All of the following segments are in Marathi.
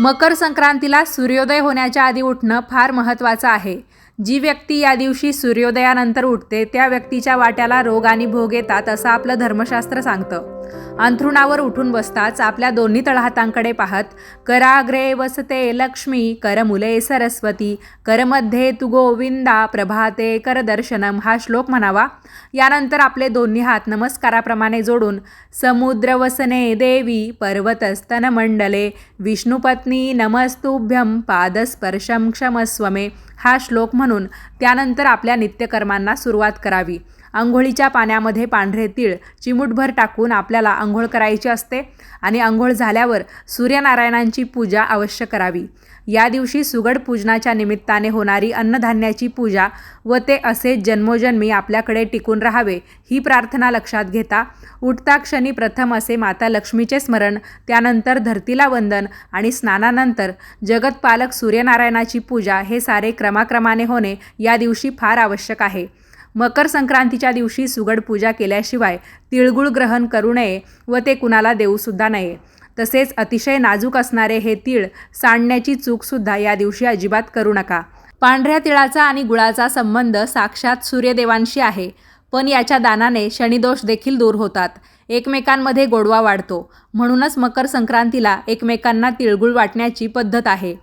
मकर संक्रांतीला सूर्योदय होण्याच्या आधी उठणं फार महत्त्वाचं आहे. जी व्यक्ती या दिवशी सूर्योदयानंतर उठते त्या व्यक्तीच्या वाट्याला रोग आणि भोग येतात असं आपलं धर्मशास्त्र सांगतं. अंथरुणावर उठून बसताच आपल्या दोन्ही तळहातांकडे पाहत कराग्रे वसते लक्ष्मी करमुले सरस्वती करमध्ये तु गोविंदा प्रभाते करदर्शनम हा श्लोक म्हणावा. यानंतर आपले दोन्ही हात नमस्काराप्रमाणे जोडून समुद्रवसने देवी पर्वतस्तनमंडले विष्णुपत्नी नमस्तुभ्यम पादस्पर्शम क्षमस्वमे हा श्लोक म्हणून त्यानंतर आपल्या नित्यकर्मांना सुरुवात करावी. आंघोळीच्या पाण्यामध्ये पांढरे तीळ चिमूटभर टाकून आपल्याला आंघोळ करायची असते आणि आंघोळ झाल्यावर सूर्यनारायणांची पूजा अवश्य करावी. या दिवशी सुगड पूजनाच्या निमित्ताने होणारी अन्नधान्याची पूजा व ते असे जन्मोजन्मी आपल्याकडे टिकून राहावे ही प्रार्थना लक्षात घेता उठता क्षणी प्रथम असे माता लक्ष्मीचे स्मरण त्यानंतर धरतीला वंदन आणि स्नानानंतर जगतपालक सूर्यनारायणाची पूजा हे सारे क्रमाक्रमाने होणे या दिवशी फार आवश्यक आहे. मकर संक्रांतीच्या दिवशी सुगड पूजा केल्याशिवाय तिळगुळ ग्रहण करू नये व ते कुणाला देऊसुद्धा नये. तसेच अतिशय नाजूक असणारे हे तीळ सांडण्याची चूकसुद्धा या दिवशी अजिबात करू नका. पांढऱ्या तिळाचा आणि गुळाचा संबंध साक्षात सूर्यदेवांशी आहे. पण याच्या दानाने शनिदोष देखील दूर होतात. एकमेकांमध्ये गोडवा वाढतो. म्हणूनच मकर संक्रांतीला एकमेकांना तिळगुळ वाटण्याची पद्धत आहे.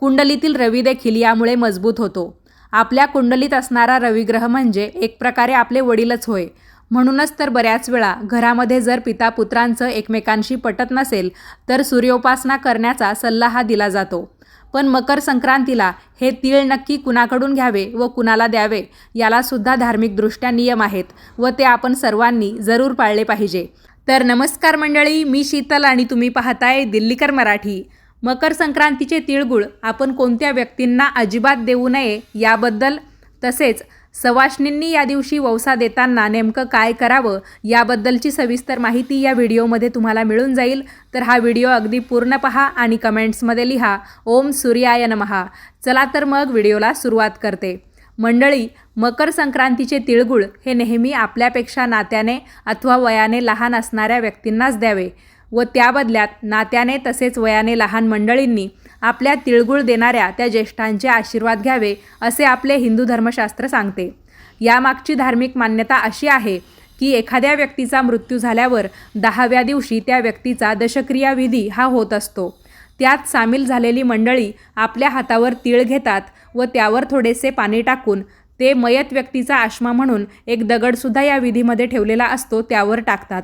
कुंडलीतील रवी देखील यामुळे मजबूत होतो. आपल्या कुंडलीत असणारा रविग्रह म्हणजे एक प्रकारे आपले वडीलच होय. म्हणूनच तर बऱ्याच वेळा घरामध्ये जर पिता पुत्रांचं एकमेकांशी पटत नसेल तर सूर्योपासना करण्याचा सल्ला हा दिला जातो. पण मकर संक्रांतीला हे तीळ नक्की कुणाकडून घ्यावे व कुणाला द्यावे यालासुद्धा धार्मिकदृष्ट्या नियम आहेत व ते आपण सर्वांनी जरूर पाळले पाहिजे. तर नमस्कार मंडळी मी शीतल आणि तुम्ही पाहताय दिल्लीकर मराठी. मकर संक्रांतीचे तिळगुळ आपण कोणत्या व्यक्तींना अजिबात देऊ नये याबद्दल तसेच सवाष्णींनी या दिवशी वौसा देताना नेमकं काय करावं याबद्दलची सविस्तर माहिती या व्हिडिओमध्ये तुम्हाला मिळून जाईल. तर हा व्हिडिओ अगदी पूर्ण पहा आणि कमेंट्समध्ये लिहा. ओम सूर्याय नमहा चला तर मग व्हिडिओला सुरुवात करते. मंडळी मकर संक्रांतीचे तिळगुळ हे नेहमी आपल्यापेक्षा नात्याने अथवा वयाने लहान असणाऱ्या व्यक्तींनाच द्यावे. व त्या बदल्यात नात्याने तसेच वयाने लहान मंडळींनी आपल्या तिळगुळ देणाऱ्या त्या ज्येष्ठांचे आशीर्वाद घ्यावे असे आपले हिंदू धर्मशास्त्र सांगते. यामागची धार्मिक मान्यता अशी आहे की एखाद्या व्यक्तीचा मृत्यू झाल्यावर दहाव्या दिवशी त्या व्यक्तीचा दशक्रिया विधी हा होत असतो. त्यात सामील झालेली मंडळी आपल्या हातावर तीळ घेतात व त्यावर थोडेसे पाणी टाकून ते मयत व्यक्तीचा आश्मा म्हणून एक दगडसुद्धा या विधीमध्ये ठेवलेला असतो त्यावर टाकतात.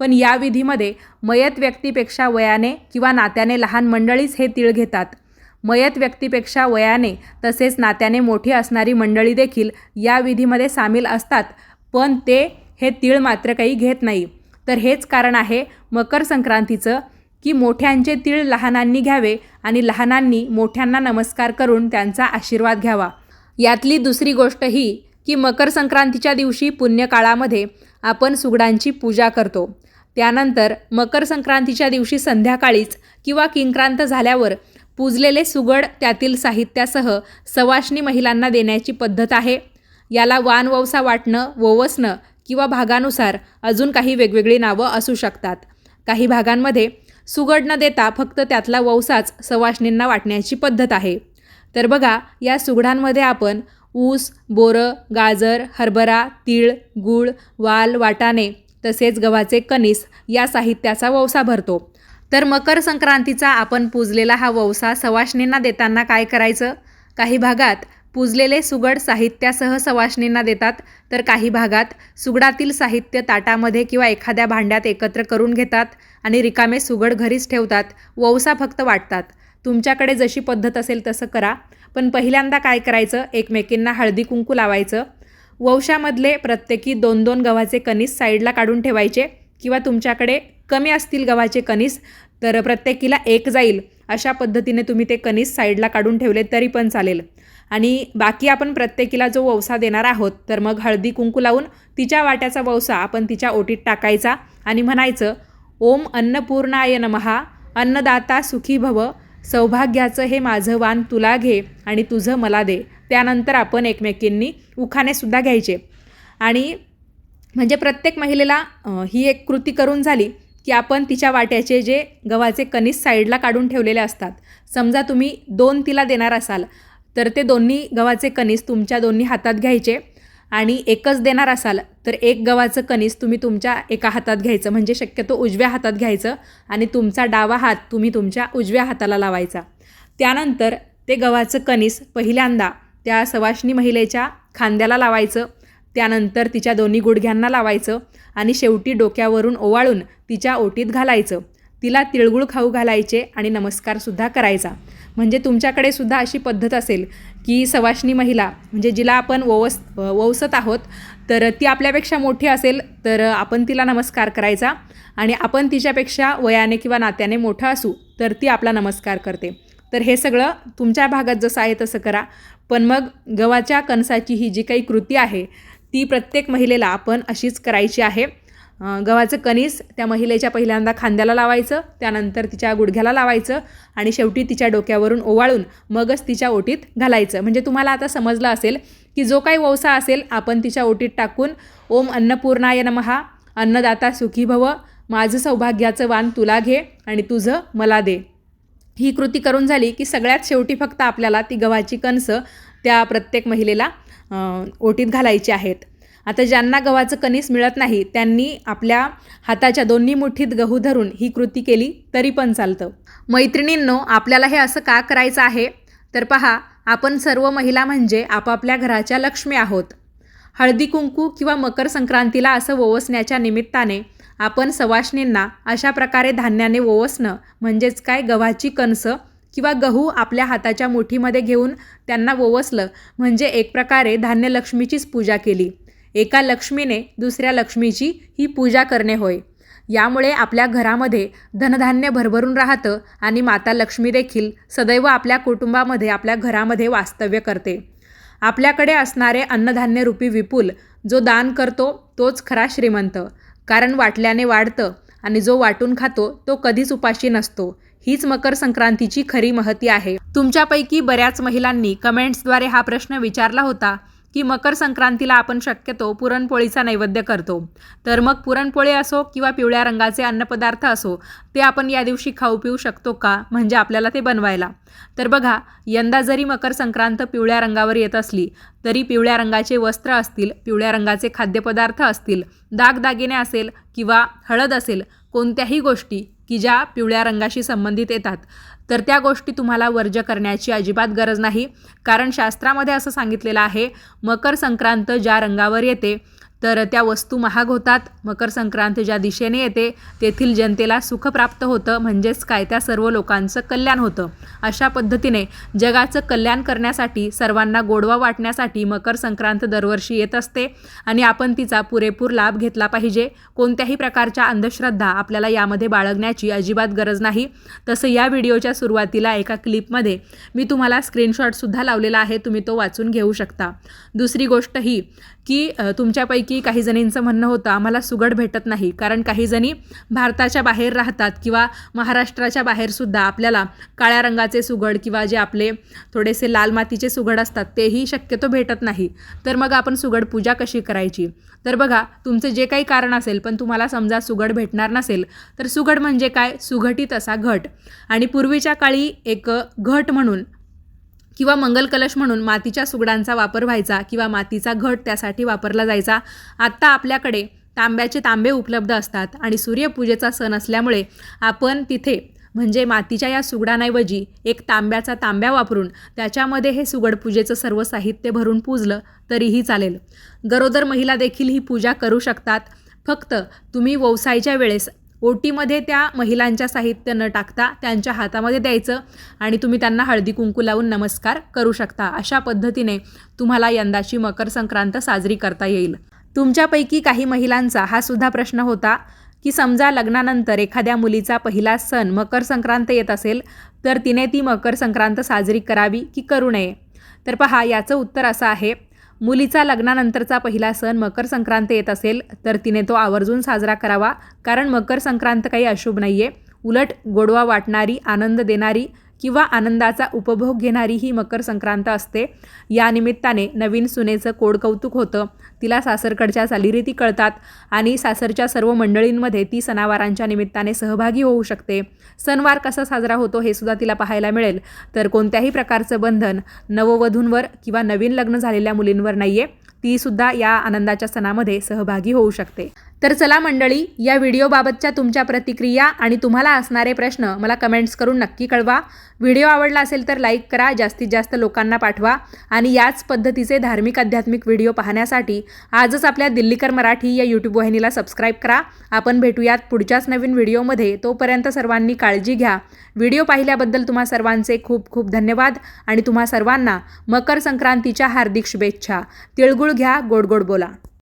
पण या विधीमध्ये मयत व्यक्तीपेक्षा वयाने किंवा नात्याने लहान मंडळीच हे तीळ घेतात. मयत व्यक्तीपेक्षा वयाने तसेच नात्याने मोठी असणारी मंडळी देखील या विधीमध्ये सामील असतात पण ते हे तीळ मात्र काही घेत नाही. तर हेच कारण आहे मकर संक्रांतीचं की मोठ्यांचे तीळ लहानांनी घ्यावे आणि लहानांनी मोठ्यांना नमस्कार करून त्यांचा आशीर्वाद घ्यावा. यातली दुसरी गोष्ट ही की मकर संक्रांतीच्या दिवशी पुण्यकाळामध्ये आपण सुगडांची पूजा करतो. त्यानंतर मकर संक्रांतीच्या दिवशी संध्याकाळीच किंवा किंक्रांत झाल्यावर पूजलेले सुगड त्यातील साहित्यासह सवाष्णी महिलांना देण्याची पद्धत आहे. याला वानववसा वाटणं वोवसणं किंवा भागानुसार अजून काही वेगवेगळी नावं असू शकतात. काही भागांमध्ये सुगड न देता फक्त त्यातला ववसाच सवाष्णींना वाटण्याची पद्धत आहे. तर बघा या सुगडांमध्ये आपण ऊस बोरं गाजर हरभरा तीळ गूळ वाल वाटाणे तसेच गव्हाचे कणीस या साहित्याचा वौसा भरतो. तर मकर संक्रांतीचा आपण पूजलेला हा वौसा सवाष्णींना देताना काय करायचं? काही भागात पूजलेले सुगड साहित्यासह सवाष्णींना देतात तर काही भागात सुगडातील साहित्य ताटामध्ये किंवा एखाद्या भांड्यात एकत्र करून घेतात आणि रिकामे सुगड घरीच ठेवतात. वौसा फक्त वाटतात. तुमच्याकडे जशी पद्धत असेल तसं करा. पण पहिल्यांदा काय करायचं? एकमेकींना हळदी कुंकू लावायचं. वंशामधले प्रत्येकी दोन दोन गव्हाचे कणीस साईडला काढून ठेवायचे. किंवा तुमच्याकडे कमी असतील गव्हाचे कणीस तर प्रत्येकीला एक जाईल. अशा पद्धतीने तुम्ही ते कणीस साईडला काढून ठेवले तरी पण चालेल. आणि बाकी आपण प्रत्येकीला जो वौसा देणार आहोत तर मग हळदी कुंकू लावून तिच्या वाट्याचा वौसा आपण तिच्या ओटीत टाकायचा आणि म्हणायचं ओम अन्नपूर्णाय नमहा अन्नदाता सुखी भव सौभाग्याचं हे माझं वान तुला घे आणि तुझं मला दे. त्यानंतर आपण एकमेकींनी उखाणेसुद्धा घ्यायचे. आणि म्हणजे प्रत्येक महिलेला ही एक कृती करून झाली की आपण तिच्या वाट्याचे जे गव्हाचे कणीस साईडला काढून ठेवलेले असतात. समजा तुम्ही दोन तिला देणार असाल तर ते दोन्ही गव्हाचे कणीस तुमच्या दोन्ही हातात घ्यायचे. आणि एकच देणार असाल तर एक गव्हाचं कणीस तुम्ही तुमच्या एका हातात घ्यायचं. म्हणजे शक्यतो उजव्या हातात घ्यायचं आणि तुमचा डावा हात तुम्ही तुमच्या उजव्या हाताला लावायचा. त्यानंतर ते गव्हाचं कणीस पहिल्यांदा त्या सवाष्णी महिलेच्या खांद्याला लावायचं. त्यानंतर तिच्या दोन्ही गुडघ्यांना लावायचं आणि शेवटी डोक्यावरून ओवाळून तिच्या ओटीत घालायचं. तिला तिळगुळ खाऊ घालायचे आणि नमस्कारसुद्धा करायचा. म्हणजे तुमच्याकडे सुद्धा अशी पद्धत असेल की सवाष्णी महिला म्हणजे जिला आपण ववस ववसत आहोत तर ती आपल्यापेक्षा मोठी असेल तर आपण तिला नमस्कार करायचा आणि आपण तिच्यापेक्षा वयाने किंवा नात्याने मोठं असू तर ती आपला नमस्कार करते. तर हे सगळं तुमच्या भागात जसं आहे तसं करा. पण मग गव्हाच्या कणसाची ही जी काही कृती आहे ती प्रत्येक महिलेला आपण अशीच करायची आहे. गव्हाचं कणीस त्या महिलेच्या पहिल्यांदा खांद्याला लावायचं त्यानंतर तिच्या गुडघ्याला लावायचं आणि शेवटी तिच्या डोक्यावरून ओवाळून मगच तिच्या ओटीत घालायचं. म्हणजे तुम्हाला आता समजलं असेल की जो काही वौसा असेल आपण तिच्या ओटीत टाकून ओम अन्नपूर्णाय नमहा अन्नदाता सुखी भव माझं सौभाग्याचं वाण तुला घे आणि तुझं मला दे. ही कृती करून झाली की सगळ्यात शेवटी फक्त आपल्याला ती गव्हाची कणसं त्या प्रत्येक महिलेला ओटीत घालायची आहेत. आता ज्यांना गव्हाचं कणीस मिळत नाही त्यांनी आपल्या हाताच्या दोन्ही मुठीत गहू धरून ही कृती केली तरी पण चालतं. मैत्रिणींनो आपल्याला हे असं का करायचं आहे? तर पहा आपण सर्व महिला म्हणजे आपापल्या घराच्या लक्ष्मी आहोत. हळदी कुंकू किंवा मकर संक्रांतीला असं ओवसण्याच्या निमित्ताने आपण सवाष्णींना अशा प्रकारे धान्याने ओवसणं म्हणजेच काय गव्हाची कणसं किंवा गहू आपल्या हाताच्या मुठीमध्ये घेऊन त्यांना ओवसलं म्हणजे एक प्रकारे धान्यलक्ष्मीचीच पूजा केली. एका लक्ष्मीने दुसऱ्या लक्ष्मीची ही पूजा करणे होय. यामुळे आपल्या घरामध्ये धनधान्य भरभरून राहतं आणि माता लक्ष्मी देखील सदैव आपल्या कुटुंबामध्ये आपल्या घरामध्ये वास्तव्य करते. आपल्याकडे असणारे अन्नधान्य रूपी विपुल जो दान करतो तोच खरा श्रीमंत. कारण वाटल्याने वाढतं आणि जो वाटून खातो तो कधीच उपाशी नसतो. हीच मकर संक्रांतीची खरी महती आहे. तुमच्यापैकी बऱ्याच महिलांनी कमेंट्सद्वारे हा प्रश्न विचारला होता. की मकर संक्रांतीला आपण शक्यतो पुरणपोळीचा नैवेद्य करतो. तर मग पुरणपोळी असो किंवा पिवळ्या रंगाचे अन्नपदार्थ असो ते आपण या दिवशी खाऊ पिऊ शकतो का? म्हणजे आपल्याला ते बनवायला. तर बघा यंदा जरी मकर संक्रांत पिवळ्या रंगावर येत असली तरी पिवळ्या रंगाचे वस्त्र असतील पिवळ्या रंगाचे खाद्यपदार्थ असतील दागदागिने असेल किंवा हळद असेल कोणत्याही गोष्टी की ज्या पिवळ्या रंगाशी संबंधित येतात. तर त्या गोष्टी तुम्हाला वर्ज करण्याची अजिबात गरज नाही. कारण शास्त्रामध्ये असं सांगितलेलं आहे मकर संक्रांत ज्या रंगावर येते तर त्या वस्तू महाग होतात. मकर संक्रांत ज्या दिशेने येते तेथील जनतेला सुख प्राप्त होतं. म्हणजेच काय? त्या सर्व लोकांचं कल्याण होतं. अशा पद्धतीने जगाचं कल्याण करण्यासाठी सर्वांना गोडवा वाटण्यासाठी मकर संक्रांत दरवर्षी येत असते आणि आपण तिचा पुरेपूर लाभ घेतला पाहिजे. कोणत्याही प्रकारच्या अंधश्रद्धा आपल्याला यामध्ये बाळगण्याची अजिबात गरज नाही. तसं या व्हिडिओच्या सुरुवातीला एका क्लिपमध्ये मी तुम्हाला स्क्रीनशॉटसुद्धा लावलेला आहे. तुम्ही तो वाचून घेऊ शकता. दुसरी गोष्ट ही की तुमच्यापैकी काही जणींचं म्हणणं होतं आम्हाला सुगड भेटत नाही. कारण काही जणी भारताच्या बाहेर राहतात किंवा महाराष्ट्राच्या बाहेरसुद्धा आपल्याला काळ्या रंगाचे सुगड किंवा जे आपले थोडेसे लाल मातीचे सुगड असतात तेही शक्यतो भेटत नाही. तर मग आपण सुगड पूजा कशी करायची? तर बघा तुमचं जे काही कारण असेल पण तुम्हाला समजा सुगड भेटणार नसेल तर सुगड म्हणजे काय? सुघटित असा घट. आणि पूर्वीच्या काळी एक घट म्हणून किंवा मंगल कलश म्हणून मातीच्या सुगडांचा वापर व्हायचा किंवा मातीचा घट त्यासाठी वापरला जायचा. आत्ता आपल्याकडे तांब्याचे तांबे उपलब्ध असतात आणि सूर्यपूजेचा सण असल्यामुळे आपण तिथे म्हणजे मातीच्या या सुगडांऐवजी एक तांब्याचा तांब्या वापरून त्याच्यामध्ये हे सुगडपूजेचं सर्व साहित्य भरून पूजलं तरीही चालेल. गरोदर महिला देखील ही पूजा करू शकतात. फक्त तुम्ही व्यवसायाच्या वेळेस ओटीमध्ये त्या महिलांच्या साहित्य न टाकता त्यांच्या हातामध्ये द्यायचं आणि तुम्ही त्यांना हळदी कुंकू लावून नमस्कार करू शकता. अशा पद्धतीने तुम्हाला यंदाची मकर संक्रांत साजरी करता येईल. तुमच्यापैकी काही महिलांचा हा सुद्धा प्रश्न होता की समजा लग्नानंतर एखाद्या मुलीचा पहिला सण मकर संक्रांत येत असेल तर तिने ती मकर संक्रांत साजरी करावी की करू नये? तर पहा याचं उत्तर असं आहे मुलीचा लग्नानंतरचा पहिला सण मकर संक्रांत येत असेल तर तिने तो आवर्जून साजरा करावा. कारण मकर संक्रांत काही अशुभ नाही आहे उलट गोडवा वाटणारी आनंद देणारी किंवा आनंदाचा उपभोग घेणारी ही मकर संक्रांत असते. या निमित्ताने नवीन सुनेचं कोड कौतुक होतं. तिला सासरकडच्या चालीरीती कळतात आणि सासरच्या सर्व मंडळींमध्ये ती सणावारांच्या निमित्ताने सहभागी होऊ शकते. सणवार कसा साजरा होतो हे सुद्धा तिला पाहायला मिळेल. तर कोणत्याही प्रकारचं बंधन नववधूंवर किंवा नवीन लग्न झालेल्या मुलींवर नाही आहे तीसुद्धा या आनंदाच्या सणामध्ये सहभागी होऊ शकते. तर चला मंडळी या व्हिडिओबाबतच्या तुमच्या प्रतिक्रिया आणि तुम्हाला असणारे प्रश्न मला कमेंट्स करून नक्की कळवा. व्हिडिओ आवडला असेल तर लाईक करा जास्तीत जास्त लोकांना पाठवा आणि याच पद्धतीचे धार्मिक आध्यात्मिक व्हिडिओ पाहण्यासाठी आजच आपल्या दिल्लीकर मराठी या यूट्यूब वाहिनीला सबस्क्राईब करा. आपण भेटूयात पुढच्याच नवीन व्हिडिओमध्ये. तोपर्यंत सर्वांनी काळजी घ्या. व्हिडिओ पाहिल्याबद्दल तुम्हा सर्वांचे खूप खूप धन्यवाद आणि तुम्हा सर्वांना मकर संक्रांतीच्या हार्दिक शुभेच्छा. तिळगुळ घ्या गोड गोड बोला.